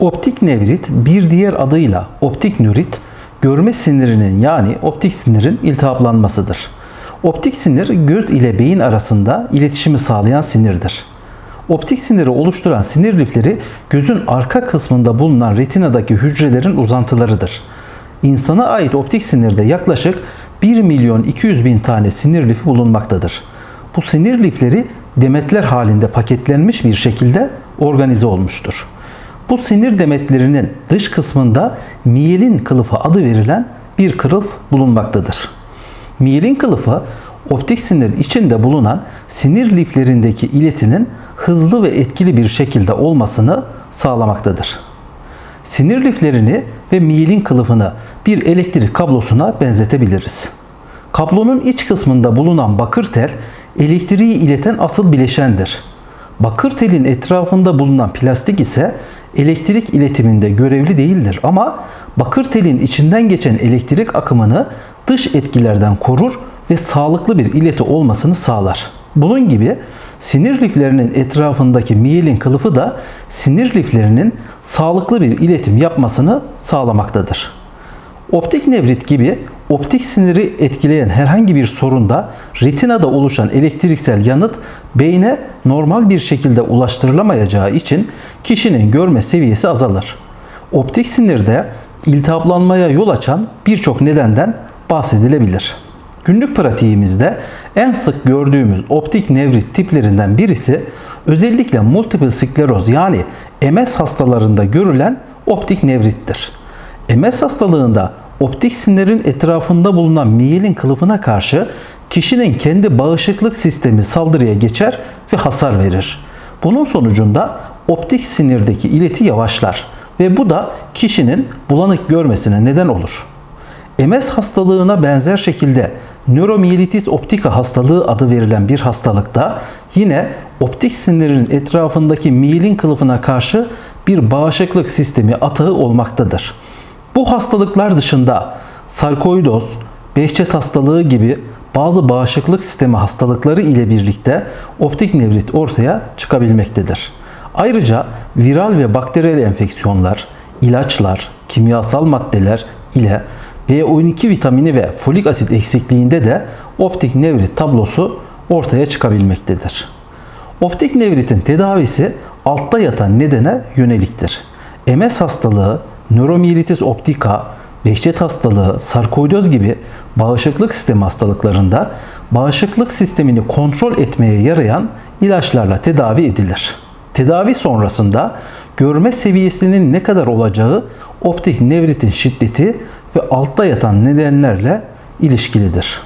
Optik nevrit bir diğer adıyla optik nörit, görme sinirinin yani optik sinirin iltihaplanmasıdır. Optik sinir göz ile beyin arasında iletişimi sağlayan sinirdir. Optik siniri oluşturan sinir lifleri gözün arka kısmında bulunan retinadaki hücrelerin uzantılarıdır. İnsana ait optik sinirde yaklaşık 1 milyon 200 bin tane sinir lifi bulunmaktadır. Bu sinir lifleri demetler halinde paketlenmiş bir şekilde organize olmuştur. Bu sinir demetlerinin dış kısmında miyelin kılıfı adı verilen bir kılıf bulunmaktadır. Miyelin kılıfı optik sinir içinde bulunan sinir liflerindeki iletinin hızlı ve etkili bir şekilde olmasını sağlamaktadır. Sinir liflerini ve miyelin kılıfını bir elektrik kablosuna benzetebiliriz. Kablonun iç kısmında bulunan bakır tel elektriği ileten asıl bileşendir. Bakır telin etrafında bulunan plastik ise elektrik iletiminde görevli değildir ama bakır telin içinden geçen elektrik akımını dış etkilerden korur ve sağlıklı bir ileti olmasını sağlar. Bunun gibi sinir liflerinin etrafındaki miyelin kılıfı da sinir liflerinin sağlıklı bir iletim yapmasını sağlamaktadır. Optik nevrit gibi optik siniri etkileyen herhangi bir sorunda retinada oluşan elektriksel yanıt beyne normal bir şekilde ulaştırılamayacağı için kişinin görme seviyesi azalır. Optik sinirde iltihaplanmaya yol açan birçok nedenden bahsedilebilir. Günlük pratiğimizde en sık gördüğümüz optik nevrit tiplerinden birisi özellikle multiple skleroz yani MS hastalarında görülen optik nevrittir. MS hastalığında optik sinirin etrafında bulunan miyelin kılıfına karşı kişinin kendi bağışıklık sistemi saldırıya geçer ve hasar verir. Bunun sonucunda optik sinirdeki ileti yavaşlar ve bu da kişinin bulanık görmesine neden olur. MS hastalığına benzer şekilde nöromiyelitis optika hastalığı adı verilen bir hastalıkta yine optik sinirin etrafındaki miyelin kılıfına karşı bir bağışıklık sistemi atağı olmaktadır. Bu hastalıklar dışında sarkoidoz, Behçet hastalığı gibi bazı bağışıklık sistemi hastalıkları ile birlikte optik nevrit ortaya çıkabilmektedir. Ayrıca viral ve bakteriyel enfeksiyonlar, ilaçlar, kimyasal maddeler ile B12 vitamini ve folik asit eksikliğinde de optik nevrit tablosu ortaya çıkabilmektedir. Optik nevritin tedavisi altta yatan nedene yöneliktir. MS hastalığı, nöromiyelitis optika, Behçet hastalığı, sarkoidoz gibi bağışıklık sistemi hastalıklarında bağışıklık sistemini kontrol etmeye yarayan ilaçlarla tedavi edilir. Tedavi sonrasında görme seviyesinin ne kadar olacağı optik nevritin şiddeti ve altta yatan nedenlerle ilişkilidir.